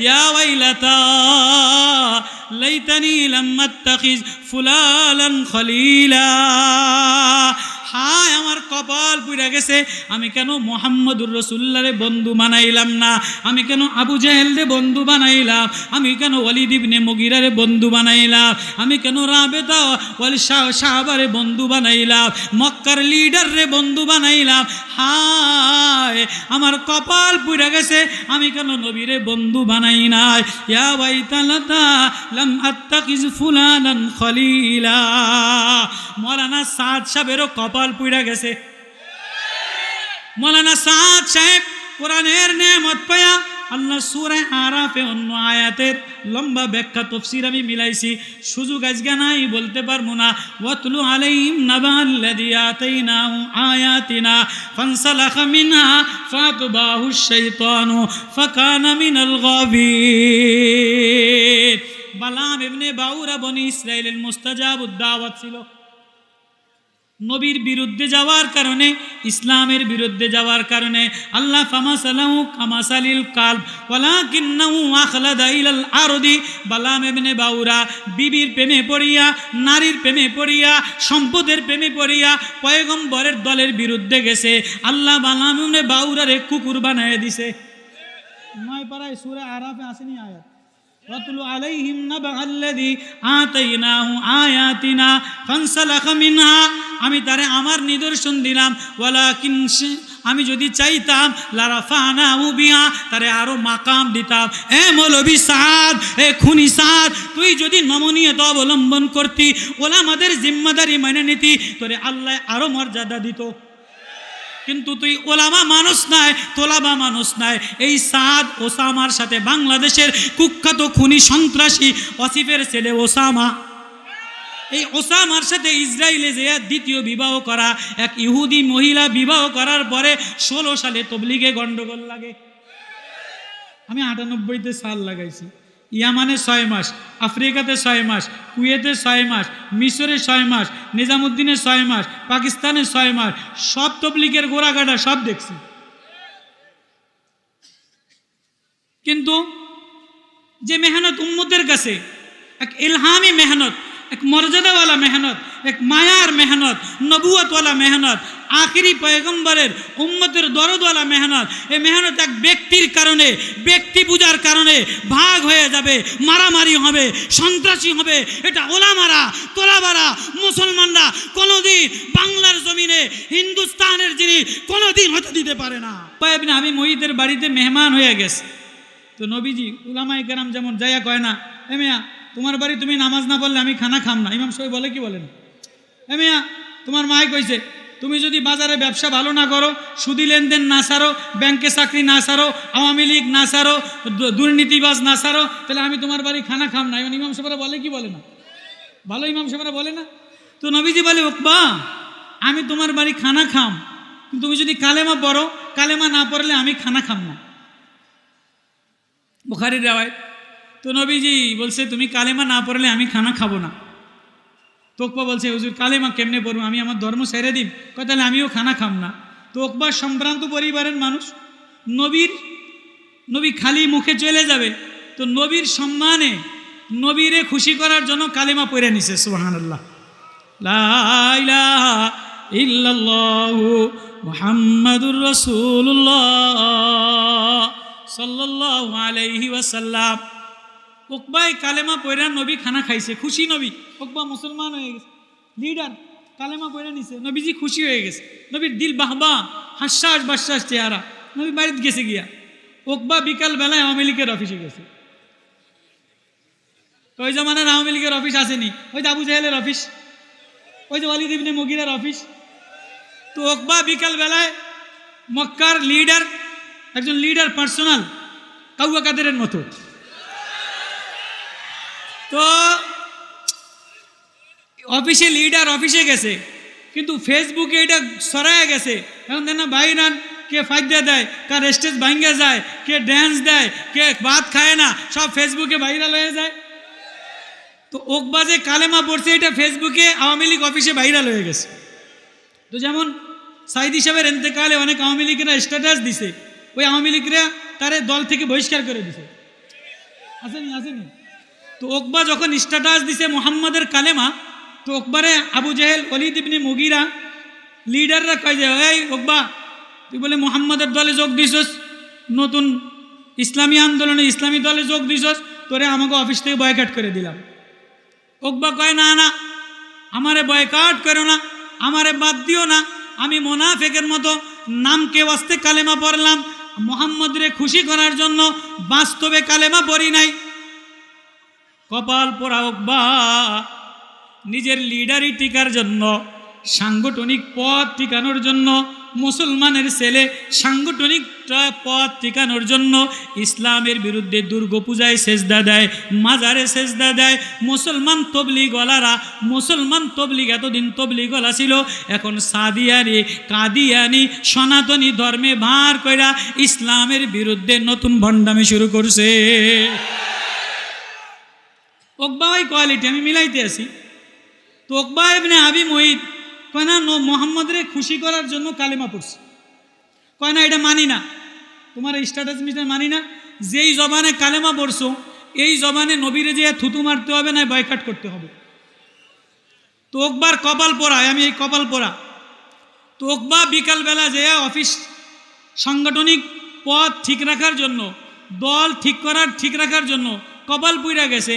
ইয়া ওয়াইলাতা লাইতানি লাম আত্তাখিজ ফুলালান খলিলা হায় আমার কপাল পুড়ে গেছে। আমি কেন মোহাম্মদুর রসুল্লারে বন্ধু বানাইলাম না? আমি কেন আবু জাহেলরে বন্ধু বানাইলাম? আমি কেন ওয়ালিদ ইবনে মুগিরারে বন্ধু বানাইলাম? আমি কেন রাবেতা ওয়ালি শাহ সাহাবারে বন্ধু বানাইলাম? মক্কার লিডাররে বন্ধু বানাইলাম? হায়, আমার কপাল পুড়ে গেছে। আমি কেন নবীরে বন্ধু বানাই নাই? ইয়া বাইতালাতা লাম আত্তাকিজ ফুলানান খলিলা। মৌলানা সাদ সাহেবেরও কপাল পুড়ে গেছে। মৌলানা সাদ সাহেব কোরআনের নেমত পায়া আল্লাহ সুরায় আরাফে অন্য আয়াতের লম্বা ব্যাখ্যা, তফসির আমি মিলাইছি। সুযোগ আজকে নাই, বলতে পারব না। ওয়াতলু আলাইহিম নাবাল্লাযী আতাইনাহু আয়াতিনা ফানসালাখা মিনহা ফাতবাহু শাইতানু ফাকানা মিনাল গাবিন বালাম ইবনে বাউরা বনি ইসরাইলের মুস্তাজাবুদ দাওয়াত ছিল। নবীর বিরুদ্ধে যাওয়ার কারণে ইসলামের বিরুদ্ধে যাওয়ার কারণে আল্লাহ ফামাসালাহু কামাসালিল কাল ওয়ালাকিন্নাহু আখলাদা ইলাল আরদি বালাম ইবনে বাউরা বিবির প্রেমে পড়িয়া নারীর প্রেমে পড়িয়া সম্পদের প্রেমে পড়িয়া পয়গম্বরের দলের বিরুদ্ধে গেছে আল্লাহ বালাম ইবনে বাউরারে কুকুর বানায় দিছে নয় পাড়ায় সূরা আরাফে আসেনি আয়াত واتل عليهم نبأ الذي آتيناه آياتنا فانسلخ منها আমি তারে আমার নিদর্শন দিলাম। ওয়ালাকিন সে- আমি যদি চাইতাম, লারাফানা উবিয়া, তারে আরও মাকাম দিতাম। এ মৌলবি সাদ, এ খুনি সাদ, তুই যদি নমনীয়তা অবলম্বন করতি ওলা আমাদের জিম্মাদারি মেনে নিতি, তোরে আল্লাহ আরও মর্যাদা দিত। কিন্তু তুই ওলামা মানুষ নাই, তোলাবা মানুষ নাই। এই সাদ ওসামার সাথে বাংলাদেশের কুখ্যাত খুনি সন্ত্রাসী অসিফের ছেলে ওসামা। এই ওসামার সাথে ইসরায়েলে যে দ্বিতীয় বিবাহ করা, এক ইহুদি মহিলা বিবাহ করার পরে ষোলো সালে তবলিগে গন্ডগোল লাগে। আমি আটানব্বইতে সাল লাগাইছি। ইয়ামানে ছয় মাস, আফ্রিকাতে ছয় মাস, কুয়েতে ছয় মাস, মিশরে ছয় মাস, নিজামুদ্দিনে ছয় মাস, পাকিস্তানে ছয় মাস, সব তবলিগের গোড়াগাড়া সব দেখছি। কিন্তু যে মেহনত উম্মতের কাছে, এক ইলহামি মেহনত এক মর্যাদাওয়ালা মেহনত এক মায়ার মেহনত নবুয়তওয়ালা মেহনত আখিরি পয়গম্বরের উম্মতের দরদওয়ালা মেহনত এই মেহনত এক ব্যক্তির কারণে ব্যক্তি পূজার কারণে ভাগ হয়ে যাবে মারামারি হবে সন্ত্রাসী হবে এটা ওলামারা তোলাবারা মুসলমানরা কোনোদিন বাংলার জমিনে হিন্দুস্তানের জিনিস কোনোদিন হতে দিতে পারে না পাইবনা আমি মহিদের বাড়িতে মেহমান হয়ে গেছে। তো নবীজি উলামাই কেরাম যেমন যাইয়া কয় না, এ তোমার বাড়ি তুমি নামাজ না পড়লে আমি খানা খাম না। ইমাম সাহেব বলে, কি বলেন? মিয়া, তোমার মাই কইছে, তুমি যদি বাজারে ব্যবসা ভালো না করো, সুদি লেনদেন না সারো, ব্যাংকে চাকরি না সারো, আওয়ামী লীগ না সারো দুর্নীতিবাজ না সারো, তাহলে আমি তোমার বাড়ি খানা খাম না। ইমাম সাহেবরা বলে, কি বলে না? ভালো ইমাম সাহেবরা বলে না? তো নবীজি বলে ওকবা আমি তোমার বাড়ি খানা খাম তুমি যদি কালেমা পড়ো, কালেমা না পড়লে আমি খানা খাম না। বুখারির রেওয়ায় তো নবীজি বলছে, তুমি কালেমা না পড়লে আমি খানা খাব না। তোকবা বলছে, হুজুর, কালেমা কেমনে পড়ব? আমি আমার ধর্ম সেরে দিন কয়, তাহলে আমিও খানা খাম না। তোকবা সম্ভ্রান্ত পরিবারের মানুষ, নবীর, নবী খালি মুখে চলে যাবে, তো নবীর সম্মানে নবীরে খুশি করার জন্য কালেমা পড়ে নিছে সুহান আল্লাহ মুহাম্মাদুর রাসূলুল্লাহ সাল্লাল্লাহু আলাইহি ওয়াসাল্লাম। ওকবাই কালেমা পয়রা নবী খানা খাইছে, খুশি নবী। ওকবা মুসলমান হয়ে গেছে। লিডার কালেমা পয়রা নিছে, নবীজি খুশি হয়ে গেছে। নবীর দিল বাহবা হাস্যাস বাশ্বাস চেহারা। নবী বাড়িতে গেছে গিয়া। ওকবা বিকাল বেলায় আওয়ামী লীগের অফিসে গেছে। ওই জমানার আওয়ামী লীগের অফিস আসেনি। ওই আবু জাহেলের অফিস, ওই যে ওয়ালিদ ইবনে মগিরার অফিস। তো ওকবা বিকাল বেলায় মক্কার লিডার একজন লিডার পার্সোনাল কাউয়া কাদেরের মতো। তো অফিসে লিডার অফিসে গেছে, কিন্তু ফেসবুকে এটা সরায় গেছে। এখন দেখ না বাইরান কে ফাইদা দেয় কার স্টেজ ভাঙ্গা যায়, কে ড্যান্স দেয়, কে ভাত খায় না, সব ফেসবুকে ভাইরাল হয়ে যায়। তো ওকবাজে কালেমা পড়ছে, এটা ফেসবুকে আওয়ামী লীগ অফিসে ভাইরাল হয়ে গেছে। তো যেমন সাইদি সাহেবের এতেকালে অনেক আওয়ামী লীগেরা স্ট্যাটাস দিছে, ওই আওয়ামী লীগরা তারে দল থেকে বহিষ্কার করে দিছে। আসেনি আসেনি। তো ওকবা যখন স্ট্যাটাস দিছে মোহাম্মদের কালেমা, তো ওকবারে আবু জেহেল অলিদ ইবনে মুগিরা লিডাররা কয় যে, এই ওকবা, তুই বলে মোহাম্মদের দলে যোগ দিছস, নতুন ইসলামী আন্দোলনে ইসলামী দলে যোগ দিছস, তোরে আমাকে অফিস থেকে বয়কাট করে দিলাম। ওকবা কয়, না না, আমারে বয়কাট করো না, আমারে বাদ দিও না, আমি মোনাফেকের মতো নামকে ওয়াস্তে কালেমা পড়লাম, মোহাম্মদরে খুশি করার জন্য বাস্তবে কালেমা পড়ি নাই। কপাল পোড়া ওকবা নিজের লিডারি টিকার জন্য, সাংগঠনিক পথ টিকানোর জন্য, মুসলমানের ছেলে সাংগঠনিক পথ টিকানোর জন্য ইসলামের বিরুদ্ধে দুর্গপূজায় সেজদা দেয়, মাজারে সেজদা দেয়। মুসলমান তবলি গলারা মুসলমান তবলিগ এতদিন তবলি গলা ছিল, এখন সাদিয়ানি, কাদিয়ানি, সনাতনী ধর্মে ভার কইরা ইসলামের বিরুদ্ধে নতুন ভণ্ডামি শুরু করছে। ওকবা ওই কোয়ালিটি, আমি মিলাইতে আসি তো ওকবা এমনি আবি মহিদ কয় না নো মোহাম্মদরে খুশি করার জন্য কালেমা পড়ছে। কয় না, এটা মানি না। তোমার স্ট্যাটাস মিস্টার মানি না। যেই জবানে কালেমা পড়ছো, এই জবানে নবীরে যে থুতু মারতে হবে না বয়কাট করতে হবে। তো ওকবার কপাল পড়ায় আমি এই কপাল পড়া তো ওকবা বিকালবেলা যে অফিস সাংগঠনিক পথ ঠিক রাখার জন্য, দল ঠিক করার ঠিক রাখার জন্য কপাল পুইরা গেছে।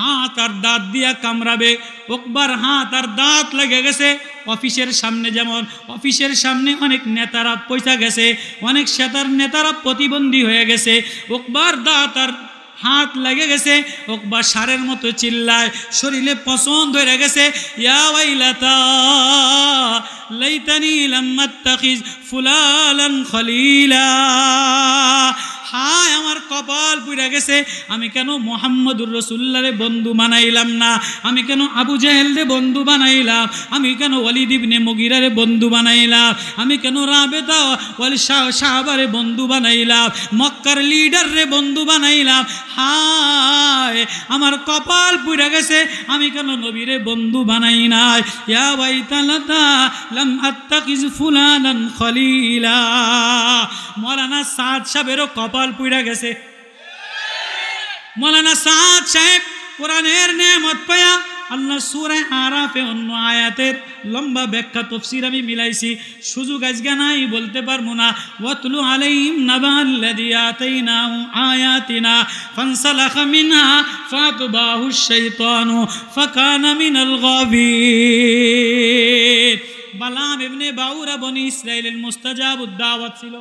হাত আর দাঁত দিয়া কামড়াবে। ওকবার হাত আর দাঁত লেগে গেছে, অফিসের সামনে যেমন, অফিসের সামনে অনেক নেতারা পয়সা গেছে, অনেক সেতার নেতারা প্রতিবন্ধী হয়ে গেছে। ওকবার দাঁত আর হাত লেগে গেছে ওকবার সারের মতো চিল্লায়, শরীরে পছন্দ হয়ে গেছে, ইয়া ওয়াইলাতা, লাইতানি লাম্মাত্তাখিজ খলিলা। হায়, আমার কপাল পুড়ে গেছে। আমি কেন মোহাম্মদুর রসুল্লারে বন্ধু বানাইলাম না? আমি কেন আবু জাহেলরে বন্ধু বানাইলাম? আমি কেন ওয়ালিদ ইবনে মুগিরারে বন্ধু বানাইলাম? আমি কেন রাবেতা ওয়ালি শাহ সাহাবারে বন্ধু বানাইলাম? মক্কার লিডাররে বন্ধু বানাইলাম? হায়, আমার কপাল পুড়ে গেছে। আমি কেন নবীরে বন্ধু বানাই নাই? ইয়া বাইতালাতা লাম আত্তাকিজ ফুলানান খলিলা। মৌলানা সাদ সাহেবেরও কপাল পুড়ে গেছে। মৌলানা সাদ সাহেব কোরআনের নেমত পায়া আল্লাহ সুরে আরাফে অন্য আয়াতের লম্বা ব্যাখ্যা, তফসির আমি মিলাইছি। সুযোগ আজকে নাই, বলতে পারব না। ওয়াতলু আলাইহিম নাবাল্লাযী আতাইনাহু আয়াতিনা ফানসালাখা মিনহা ফাতবাহু শাইতানু ফাকানা মিনাল গাবিন বালাম ইবনে বাউরা বনি ইসরাইলের মুস্তাজাবুদ দাওয়াত ছিল।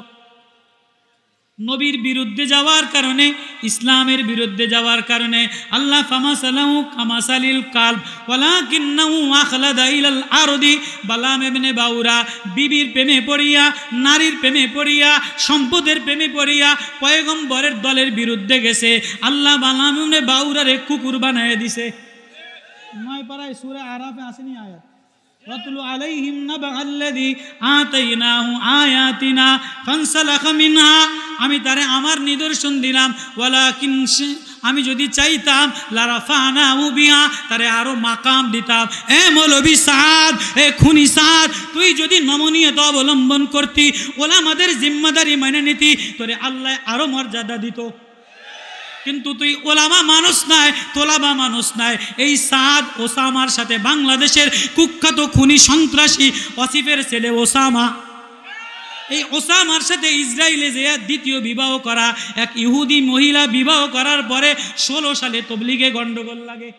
নবীর বিরুদ্ধে যাওয়ার কারণে ইসলামের বিরুদ্ধে যাওয়ার কারণে আল্লাহ ফামাসালাহু কামাসালিল কাল ওয়ালাকিন্নাহু আখলাদা ইলাল আরদি বালাম ইবনে বাউরা বিবির প্রেমে পড়িয়া নারীর প্রেমে পড়িয়া সম্পদের প্রেমে পড়িয়া পয়গম্বরের দলের বিরুদ্ধে গেছে আল্লাহ বালাম ইবনে বাউরারে কুকুর বানায় দিছে নয় পাড়ায় সূরা আরাফে আসেনি আয়াত واتل عليهم نبأ الذي آتيناه آياتنا فانسلخ منها আমি তারে আমার নিদর্শন দিলাম। ওয়ালাকিন সে- আমি যদি চাইতাম, লারাফানা উবিয়া তারে আরও মাকাম দিতাম। এ মৌলবি সাদ, এ খুনি সাদ, তুই যদি নমনীয়তা অবলম্বন করতি ওলা আমাদের জিম্মাদারি মেনে নিতি, তোরে আল্লাহ আরও মর্যাদা দিত। কিন্তু তুই ওলামা মানুষ নাই, তোলাবা মানুষ নাই। এই সাদ ওসামার সাথে বাংলাদেশের কুখ্যাত খুনি সন্ত্রাসী অসিফের ছেলে ওসামা। এই ওসামার সাথে ইসরায়েলে যে দ্বিতীয় বিবাহ করা, এক ইহুদি মহিলা বিবাহ করার পরে ষোলো সালে তবলিগে গন্ডগোল লাগে।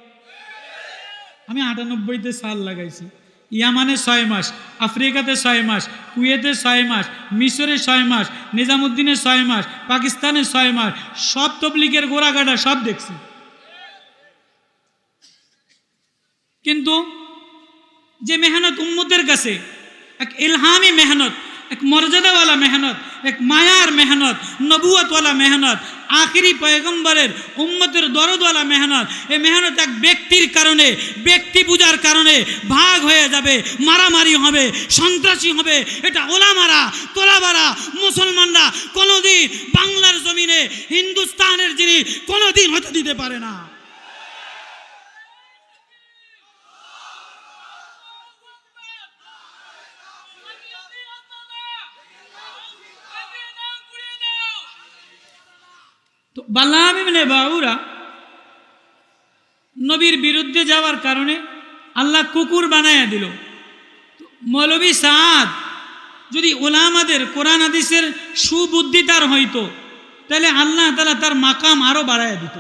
আমি আটানব্বইতে সাল লাগাইছি। ইয়ামানে ছয় মাস, আফ্রিকাতে ছয় মাস, কুয়েতে ছয় মাস, মিশরে ছয় মাস, নিজামুদ্দিনে ছয় মাস, পাকিস্তানে ছয় মাস, সব তবলিগের গোড়াগাড়া সব দেখছি। কিন্তু যে মেহনত উম্মতের কাছে, এক ইলহামি মেহনত এক মর্যাদাওয়ালা মেহনত এক মায়ার মেহনত নবুয়তওয়ালা মেহনত আখিরি পয়গম্বরের উম্মতের দরদওয়ালা মেহনত এই মেহনত এক ব্যক্তির কারণে ব্যক্তি পূজার কারণে ভাগ হয়ে যাবে মারামারি হবে সন্ত্রাসী হবে এটা ওলামারা তোলাবারা মুসলমানরা কোনোদিন বাংলার জমিনে হিন্দুস্তানের জিনিস কোনোদিন হতে দিতে পারে না ইবনে বাউরা নবীর বিরুদ্ধে যাওয়ার কারণে আল্লাহ কুকুর বানায়া দিল। মৌলবী সাদ যদি ওলামাদের কোরআন হাদিসের সুবুদ্ধি তার হইতো, তাহলে আল্লাহ তালা তার মাকাম আরও বাড়ায় দিত।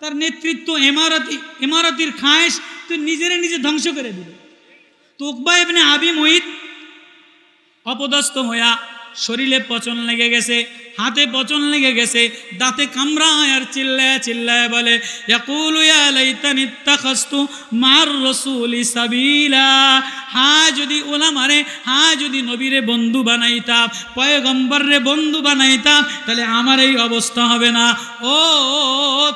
তার নেতৃত্ব এমারতি, এমারতির খায়েশ তো নিজেরে নিজে ধ্বংস করে দিল। তোকবা এমনি আবি মহিত অপদস্থ হইয়া শরীরে পচন লেগে গেছে হাতে পচন লেগে গেছে দাঁতে কামড়ায় আর চিল্লায় চিল্লায় বলে মার রাসূলি সাবিলা। হা যদি ওলামারে হা যদি নবীরে বন্ধু বানাইতাম, পয়গম্বররে বন্ধু বানাইতাম, তাহলে আমার এই অবস্থা হবে না। ও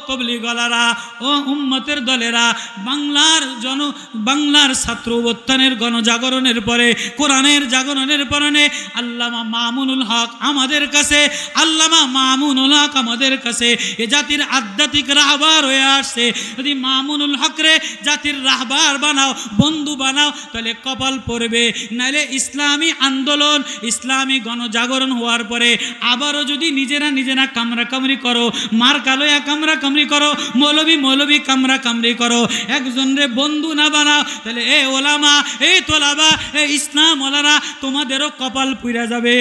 তবলি গলারা ও উম্মতের দলেরা, বাংলার জন, বাংলার ছাত্র অভ্যুত্থানের গণজাগরণের পরে, কোরআনের জাগরণের পরনে, আল্লামা মামুনুল হক আমাদের কাছে, আল্লামা মামুনুল হক আমাদের কাছে, এ জাতির আধ্যাত্মিক রাহবার হয়ে আসছে। যদি মামুনুল হক রে জাতির রাহবার বানাও, বন্ধু বানাও, তাহলে কপাল পড়বে। নাইলে ইসলামী আন্দোলন, ইসলামী গণজাগরণ হওয়ার পরে আবারও যদি নিজেরা নিজেরা কামরা কামড়ি করো, মার কালোয়া কামরা কামড়ি করো, মৌলবী মৌলবী কামরা কামড়ি করো একজনরে বন্ধু না বানাও তাহলে এ ওলামা এই তোলাবা, এ ইসলাম ওলারা, তোমাদেরও কপাল পুইরা যাবে।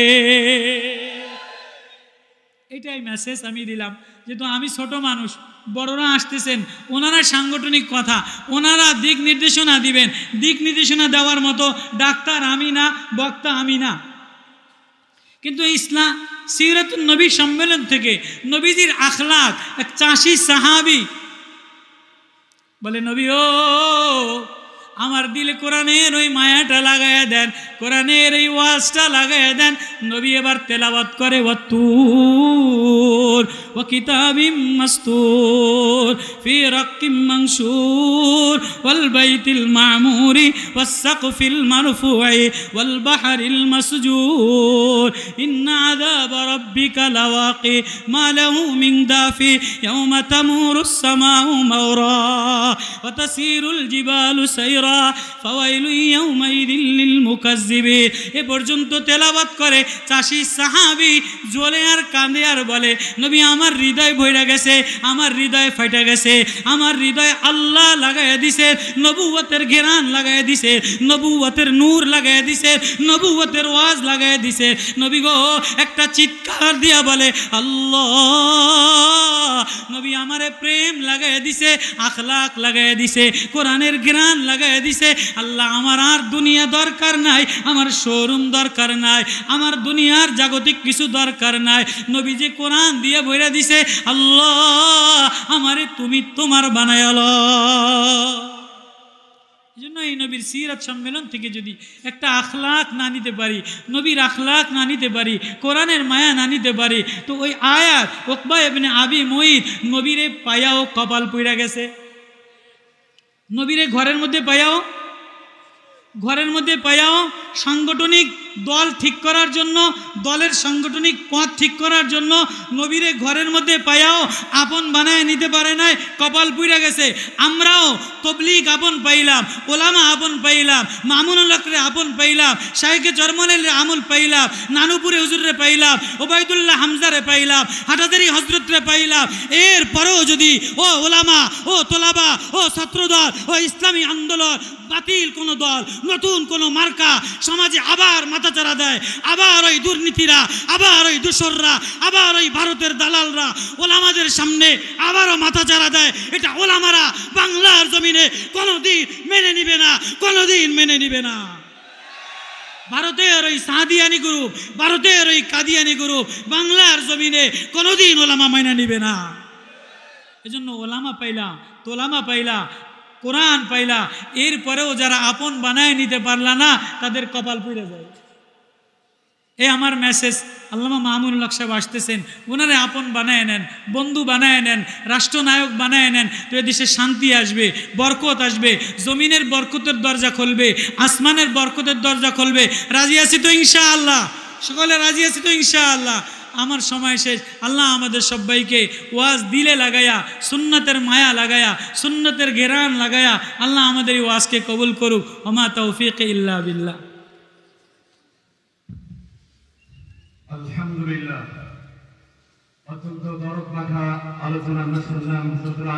এটাই মেসেজ আমি দিলাম। যেহেতু আমি ছোট মানুষ, বড়রা আসতেছেন, ওনারা সাংগঠনিক কথা, ওনারা দিক নির্দেশনা দিবেন। দিক নির্দেশনা দেওয়ার মতো ডাক্তার আমি না, বক্তা আমি না। কিন্তু ইসলাম সিরাতুল নবী সম্মেলন থেকে নবীজির আখলাক, এক চাষি সাহাবি বলে, নবী, ও আমার দিলে কোরআনের ওই মায়াটা লাগাইয়া দেন, কোরআনের এই ওয়াজটা লাগাইয়া দেন। নবী এবার তেলাওয়াত করে ওয়াতুর ও কিতাবিম মাস্তুর, ফি রাক্কিম মানশুর ওয়াল বাইতিল মামুরি, ওয়াস সাকফিল মারফুই, ওয়াল বাহরিল মাসজুর। ইন্না আযাব রাব্বিকা লাওয়াকি, মা লাহু মিন দাফি ইয়াওমা তামুরুস সামাউ মাওরা, ওয়া তাসিরুল জিবালু সাইরা ফাওয়াইলু ইয়াউমাইযিল লিল এ পর্যন্ত তেলাওয়াত করে চাষি সাহাবী জ্বলে আর কাঁদে আর বলে, নবী, আমার হৃদয় ভইরা গেছে, আমার হৃদয় ফাইটা গেছে, আমার হৃদয় আল্লাহ লাগাইয়া দিছে নবুয়তের ঘেরান লাগাইয়া দিছে নবুয়তের নূর লাগাইয়া দিছে নবুয়তের ওয়াজ লাগাইয়া দিছে। নবী গো, একটা চিৎকার দিয়া বলে, আল্লাহ, নবী আমারে প্রেম লাগাইয়া দিছে, আখলাক লাগাইয়া দিছে, কোরআনের জ্ঞান দিছে, আল্লাহ, আমার আর দুনিয়া দরকার নাই, আমার শোরুম দরকার নাই, আমার দুনিয়ার জাগতিক কিছু দরকার নাই। নবী যে কোরআন দিয়ে বইরা দিছে, আল্লাহ, আমারে তুমি তোমার বানায়াল এই জন্য এই নবীর সিরাত সম্মেলন থেকে যদি একটা আখলাক না নিতে পারি, নবীর আখলাক না নিতে পারি, কোরআনের মায়া না নিতে পারি, তো ওই আয়াত ওকবা এমনি আবি মঈদ নবীরে পায়াও কপাল পইরা গেছে। নবীরে ঘরের মধ্যে পাইয়াও ঘরের মধ্যে পায়াও সাংগঠনিক দল ঠিক করার জন্য, দলের সাংগঠনিক পথ ঠিক করার জন্য নবীরে ঘরের মধ্যে পায়াও আপন বানায় নিতে পারে নাই, কপাল পুইরা গেছে। আমরাও তবলিগ আপন পাইলাম, ওলামা আপন পাইলাম মামুনুল্লাহরে আপন পাইলাম শাহেকে চরমনের আমল পাইলাম, নানুপুরে হুজুরে পাইলাম, ওবায়দুল্লাহ হামজারে পাইলাম, হাটাদারি হজরতরে পাইলাম। এর পরেও যদি ও ওলামা, ও তোলাবা, ও ছাত্রদল, ও ইসলামী আন্দোলন, বাতিল কোনো দল, নতুন কোনো মার্কা সমাজে আবার মাথাচাড়া দেয়, আবার ওই দুর্নীতিরা, আবার ওই দূষররা আবার ওই ভারতের দালালরা, ওলামাদের সামনে আবারও মাথাচাড়া দেয়। এটা ওলামারা বাংলার জমিনে কোনোদিন মেনে নিবে না, কোনোদিন মেনে নিবে না। ভারতের ওই সাদিয়ানি গ্রুপ ভারতের ওই কাদিয়ানি গ্রুপ বাংলার জমিনে কোনোদিন ওলামা মাইনা নিবে না। এজন্য ওলামা পাইলা, তোলামা পাইলা কোরআন পাইলা, এরপরেও যারা আপন বানায় নিতে পারলা না, তাদের কপাল পুড়ে যায়। এ আমার মেসেজ আল্লামা হক সাহেব আসতেছেন ওনারে আপন বানায় নেন, বন্ধু বানায় নেন, রাষ্ট্রনায়ক বানায় নেন, তো এদেশে শান্তি আসবে, বরকত আসবে, জমিনের বরকতের দরজা খুলবে, আসমানের বরকতের দরজা খুলবে, রাজি আছি তো ইনশা আল্লাহ সকলে রাজি আছি তো ইনশা আল্লাহ আমার সময় শেষ। আল্লাহ আমাদের সবাইকে ওয়াজ দিলে লাগায়া, সুন্নতের মায়া লাগায়া, সুন্নতের ঘেরান লাগায়া আল্লাহ আমাদের এই ওয়াজকে কবুল করুক। ওমা তৌফিক ইল্লা আলহামদুলিল্লাহ। অত্যন্ত দরদ মাখা আলোচনা